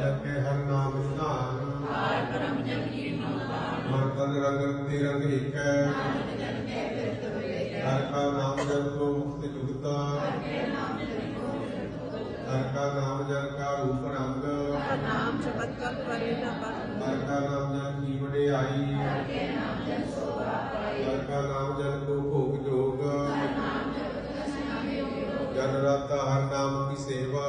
جگ کے ہر نام نشان من تن رنگ تیرنگ ایک ہر کا نام جب کو مکت جگتا ہر کا نام جب کا روپ رنگ ہر کا نام جب کی بڑے آئی ہر کا نام جب کو بھوگ جوگ جن رات ہر نام کی سیوا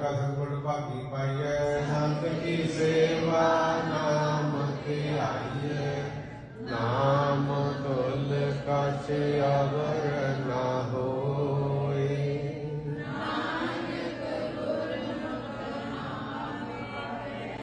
با پائی ہاتھی سیو نام کے نام کلک